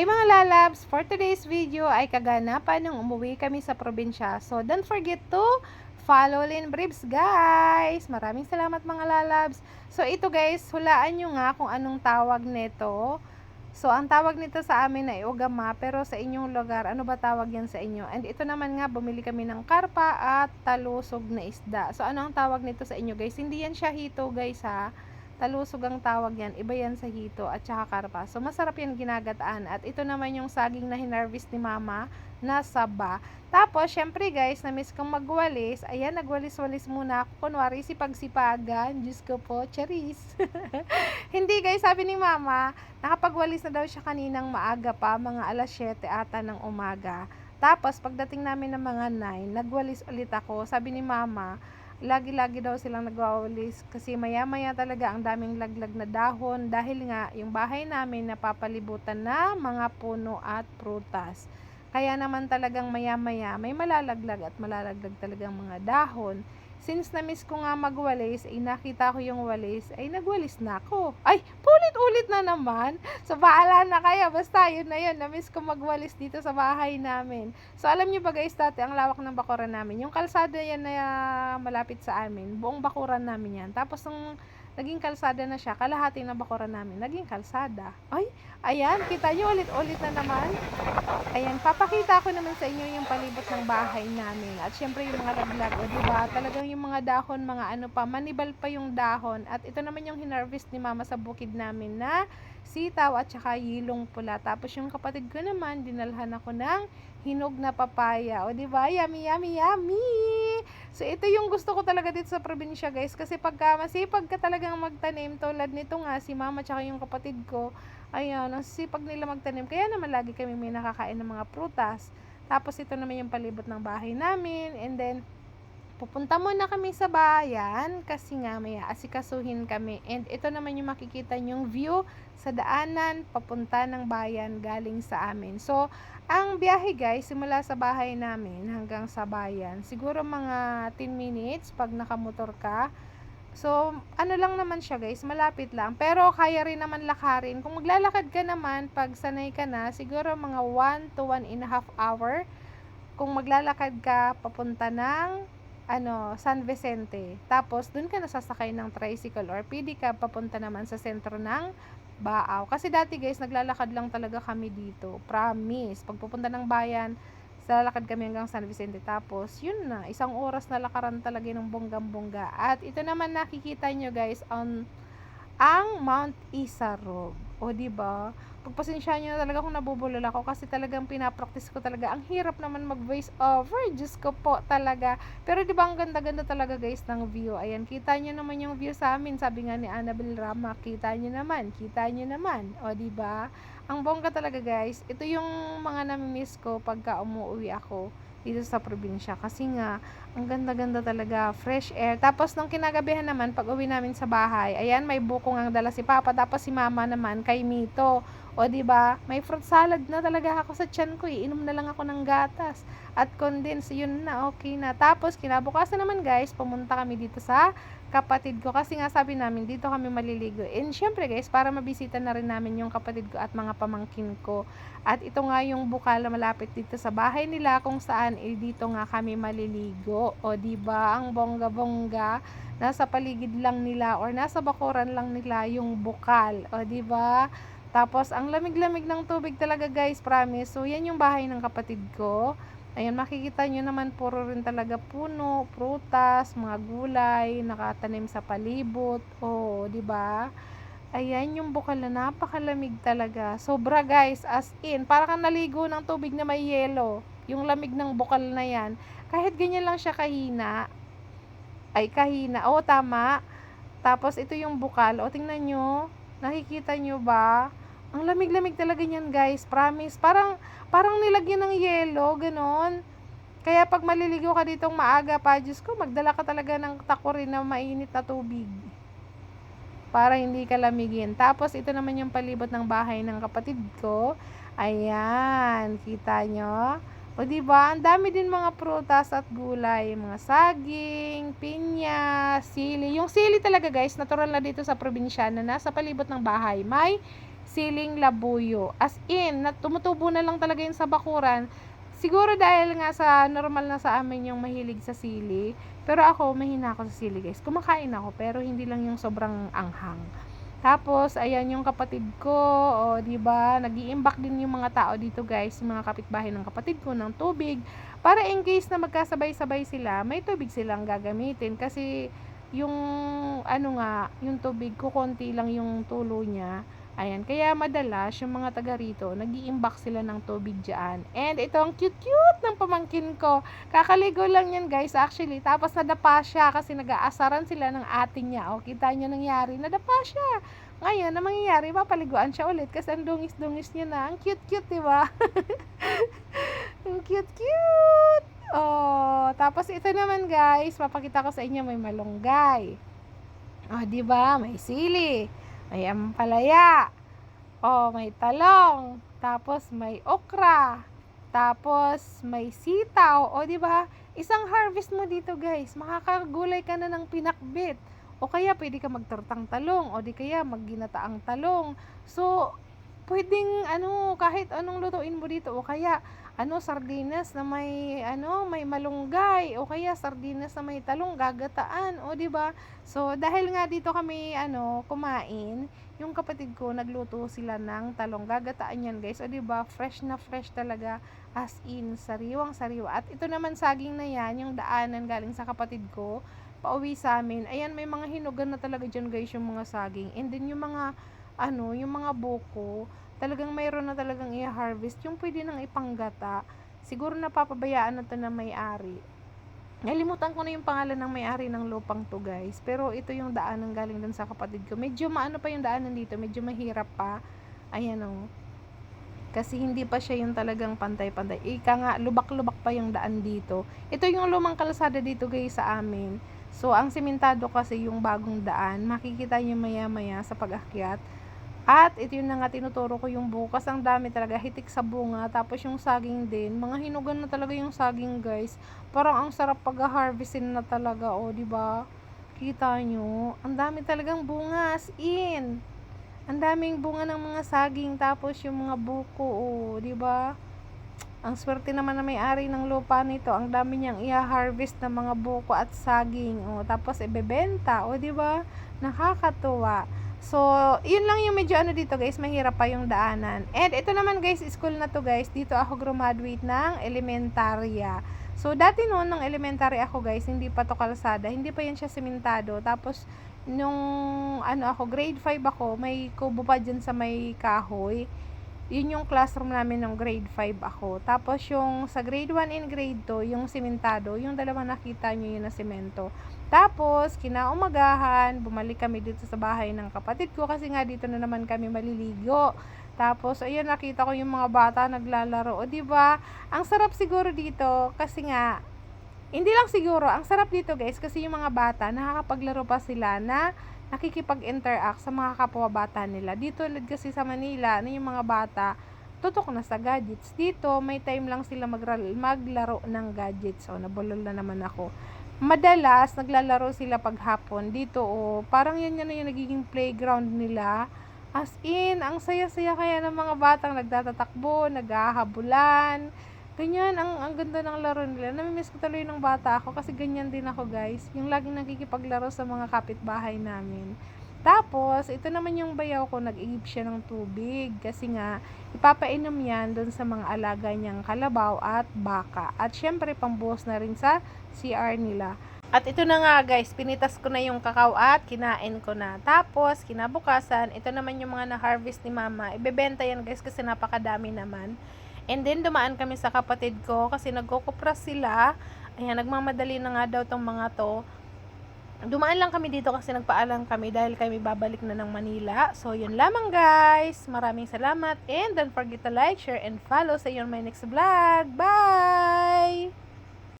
Hi mga lalabs! For today's video ay kaganapan nung umuwi kami sa probinsya. So don't forget to follow Lynn Bribs guys! Maraming salamat mga lalabs! So ito guys, hulaan nyo nga kung anong tawag nito. So ang tawag nito sa amin ay ugama pero sa inyong lugar, ano ba tawag yan sa inyo? And ito naman nga, bumili kami ng karpa at talusog na isda. So ano ang tawag nito sa inyo guys? Hindi yan siya hito guys ha talusog ang tawag yan, iba yan sa hito at saka karpa. So masarap yan ginagataan at ito naman yung saging na hinarvest ni mama na saba. Tapos, syempre guys, na-miss kong magwalis. Ayan, nagwalis-walis muna ako. Kunwari, sipag-sipagan. Diyos ko po, charis. Hindi guys, sabi ni mama, nakapagwalis na daw siya kaninang maaga pa, mga alas 7 ata ng umaga. Tapos, pagdating namin ng mga 9, nagwalis ulit ako. Sabi ni mama, lagi-lagi daw silang nagwawalis kasi maya-maya talaga ang daming laglag na dahon dahil nga yung bahay namin napapalibutan na mga puno at prutas. Kaya naman talagang maya-maya may malalaglag at malalaglag talagang mga dahon. Since na-miss ko nga magwalis, ay nakita ko yung walis, ay nagwalis na ako. Ay, pulit-ulit na naman. So, bahala na kaya. Basta, yun na yun. Na-miss ko magwalis dito sa bahay namin. So, alam nyo ba guys, dati ang lawak ng bakuran namin. Yung kalsada yan na malapit sa amin. Buong bakuran namin yan. Tapos, nung naging kalsada na siya, kalahati ng bakuran namin, naging kalsada. Ay, ayan, kita nyo ulit-ulit na naman. Ayan, papakita ko naman sa inyo yung palibot ng bahay namin. At syempre yung mga laglag, o diba, talagang yung mga dahon, mga ano pa, manibal pa yung dahon. At ito naman yung hinarvest ni mama sa bukid namin na sitaw at saka yilong pula. Tapos yung kapatid ko naman, dinalhan ako ng hinog na papaya. O diba, yummy, yummy, yummy! So ito yung gusto ko talaga dito sa probinsya guys. Kasi pagka masipag ka talagang magtanim, tulad nito nga, si mama at saka yung kapatid ko, Ayan, ang sipag nila magtanim. Kaya naman lagi kami may nakakain ng mga prutas. Tapos ito naman yung palibot ng bahay namin. And then, pupunta muna kami sa bayan kasi nga may asikasuhin kami. And ito naman yung makikita yung view sa daanan papunta ng bayan galing sa amin. So, ang biyahe guys, simula sa bahay namin hanggang sa bayan, siguro mga 10 minutes pag nakamotor ka. So, ano lang naman siya guys, malapit lang. Pero kaya rin naman lakarin. Kung maglalakad ka naman, pag sanay ka na, siguro mga 1 to 1 and a half hour. Kung maglalakad ka, papunta ng ano, San Vicente. Tapos, dun ka nasasakay ng tricycle or ka papunta naman sa sentro ng Baaw. Kasi dati guys, naglalakad lang talaga kami dito. Promise. Pag pupunta ng bayan, lalakad kami hanggang San Vicente. Tapos, yun na, isang oras na lakaran talaga ng bonggang-bongga. At ito naman nakikita nyo guys, on ang Mount Isarog. O, di ba? Pagpasensya nyo talaga kung nabubulol ako kasi talagang pinapractice ko talaga. Ang hirap naman mag-voice over. Diyos ko po talaga. Pero di ba ang ganda-ganda talaga guys ng view. Ayan, kita nyo naman yung view sa amin. Sabi nga ni Annabel Rama, kita nyo naman, kita nyo naman. O, di ba? Ang bongga talaga guys. Ito yung mga nami-miss ko pagka umuwi ako dito sa probinsya. Kasi nga, ang ganda-ganda talaga, fresh air. Tapos, nung kinagabihan naman, pag uwi namin sa bahay, ayan, may bukong ang dala si Papa. Tapos, si Mama naman, kay Mito. O, di ba may fruit salad na talaga ako sa tiyan ko. Eh. Inom na lang ako ng gatas. At condense, yun na, okay na. Tapos, kinabukasan naman guys, pumunta kami dito sa kapatid ko. Kasi nga sabi namin, dito kami maliligo. And syempre guys, para mabisita na rin namin yung kapatid ko at mga pamangkin ko. At ito nga yung bukal na malapit dito sa bahay nila kung saan eh, dito nga kami maliligo. O di ba ang bongga-bongga nasa paligid lang nila or nasa bakuran lang nila yung bukal. O di ba? Tapos ang lamig-lamig ng tubig talaga guys, promise. So yan yung bahay ng kapatid ko. Ayan, makikita nyo naman puro rin talaga puno, prutas, mga gulay, nakatanim sa palibot. Oh, 'di ba? Ayan yung bukal na napakalamig talaga. Sobra guys, as in, para kang naligo ng tubig na may yelo. Yung lamig ng bukal na yan. Kahit ganyan lang siya kahina, ay kahina. O, tama. Tapos, ito yung bukal. O, tingnan nyo. Nakikita nyo ba? Ang lamig-lamig talaga niyan, guys. Promise. Parang, parang nilagyan ng yelo, ganon. Kaya pag maliligo ka ditong maaga pa, Diyos ko, magdala ka talaga ng takorin na mainit na tubig. Para hindi ka lamigin. Tapos, ito naman yung palibot ng bahay ng kapatid ko. Ayan, kita nyo? O di ba? Ang dami din mga prutas at gulay, mga saging, pinya, sili. Yung sili talaga guys, natural na dito sa probinsya na nasa palibot ng bahay. May siling labuyo. As in, na, tumutubo na lang talaga yun sa bakuran. Siguro dahil nga sa normal na sa amin yung mahilig sa sili. Pero ako, mahina ako sa sili guys. Kumakain ako, pero hindi lang yung sobrang anghang. Tapos, ayan yung kapatid ko, o, di ba? Nag-iimbak din yung mga tao dito, guys, yung mga kapitbahay ng kapatid ko ng tubig. Para in case na magkasabay-sabay sila, may tubig silang gagamitin. Kasi, yung, ano nga, yung tubig ko, konti lang yung tulo niya. Ayan, kaya madalas yung mga taga rito, nag-iimbak sila ng tubig dyan. And ito ang cute-cute ng pamangkin ko. Kakaligo lang yan guys actually. Tapos nadapa siya kasi nag-aasaran sila ng ating niya. O kita niyo nangyari, nadapa siya. Ngayon, na mangyayari, papaliguan siya ulit kasi ang dungis-dungis niya na. Ang cute-cute, di ba? ang cute-cute. Oh, tapos ito naman guys, papakita ko sa inyo may malunggay. Oh, di ba? May sili may ampalaya, o may talong, tapos may okra, tapos may sitaw, o di ba? Isang harvest mo dito, guys. Makakagulay ka na ng pinakbit. O kaya pwede ka magtortang talong, o di kaya magginataang talong. So, pwedeng ano, kahit anong lutuin mo dito, o kaya ano sardinas na may ano may malunggay o kaya sardinas na may talong gagataan o di ba? So dahil nga dito kami ano kumain yung kapatid ko nagluto sila ng talong. Gagataan yan guys. O di ba? Fresh na fresh talaga as in sariwang sariwa. At ito naman saging na yan yung daanan galing sa kapatid ko pauwi sa amin. Ayan may mga hinugan na talaga dyan guys yung mga saging. And then yung mga ano yung mga buko talagang mayroon na talagang i-harvest, yung pwede nang ipanggata, siguro napapabayaan na to na may-ari. Nalimutan ko na yung pangalan ng may-ari ng lupang to guys. Pero ito yung daan ng galing dun sa kapatid ko. Medyo maano pa yung daanan dito. Medyo mahirap pa. Ayan o. Oh. Kasi hindi pa siya yung talagang pantay-pantay. Ika nga, lubak-lubak pa yung daan dito. Ito yung lumang kalsada dito guys sa amin. So, ang simentado kasi yung bagong daan. Makikita nyo maya-maya sa pag-akyat at ito yun na nga tinuturo ko yung bukas. Ang dami talaga. Hitik sa bunga. Tapos yung saging din. Mga hinugan na talaga yung saging guys. Parang ang sarap pag-harvestin na talaga. O, di ba Kita nyo. Ang dami talagang bunga. As in. Ang daming bunga ng mga saging. Tapos yung mga buko. O, di ba Ang swerte naman na may-ari ng lupa nito. Ang dami niyang i-harvest ng mga buko at saging. O, tapos ibebenta. O, di ba Nakakatuwa. So, yun lang yung medyo ano dito guys, mahirap pa yung daanan. And ito naman guys, school na to guys. Dito ako graduate ng elementarya. So, dati noon nung elementary ako guys, hindi pa to kalsada. Hindi pa yan siya sementado. Tapos, nung ano ako, grade 5 ako, may kubo pa dyan sa may kahoy. Yun yung classroom namin ng grade 5 ako. Tapos, yung sa grade 1 and grade 2, yung sementado, yung dalawa nakita nyo yun na semento. Tapos, kinaumagahan, bumalik kami dito sa bahay ng kapatid ko kasi nga dito na naman kami maliligo. Tapos, ayun, nakita ko yung mga bata naglalaro. O, ba? Ang sarap siguro dito kasi nga, hindi lang siguro, ang sarap dito guys kasi yung mga bata, nakakapaglaro pa sila na nakikipag-interact sa mga kapwa bata nila. Dito kasi sa Manila, na yung mga bata, tutok na sa gadgets. Dito, may time lang sila maglaro ng gadgets. O, nabulol na naman ako madalas naglalaro sila paghapon dito o parang yan yan na yung nagiging playground nila as in ang saya-saya kaya ng mga batang nagtatatakbo naghahabulan ganyan ang, ang ganda ng laro nila namimiss ko tuloy ng bata ako kasi ganyan din ako guys yung laging nakikipaglaro sa mga kapitbahay namin tapos, ito naman yung bayaw ko, nag-iip siya ng tubig. Kasi nga, ipapainom yan doon sa mga alaga niyang kalabaw at baka. At syempre, pambuhos na rin sa CR nila. At ito na nga guys, pinitas ko na yung kakao at kinain ko na. Tapos, kinabukasan, ito naman yung mga na-harvest ni mama. Ibebenta yan guys kasi napakadami naman. And then, dumaan kami sa kapatid ko kasi nagkukupras sila. Ayan, nagmamadali na nga daw tong mga to. Dumaan lang kami dito kasi nagpaalam kami dahil kami babalik na ng Manila. So, yun lamang guys. Maraming salamat. And don't forget to like, share, and follow sa your my next vlog. Bye!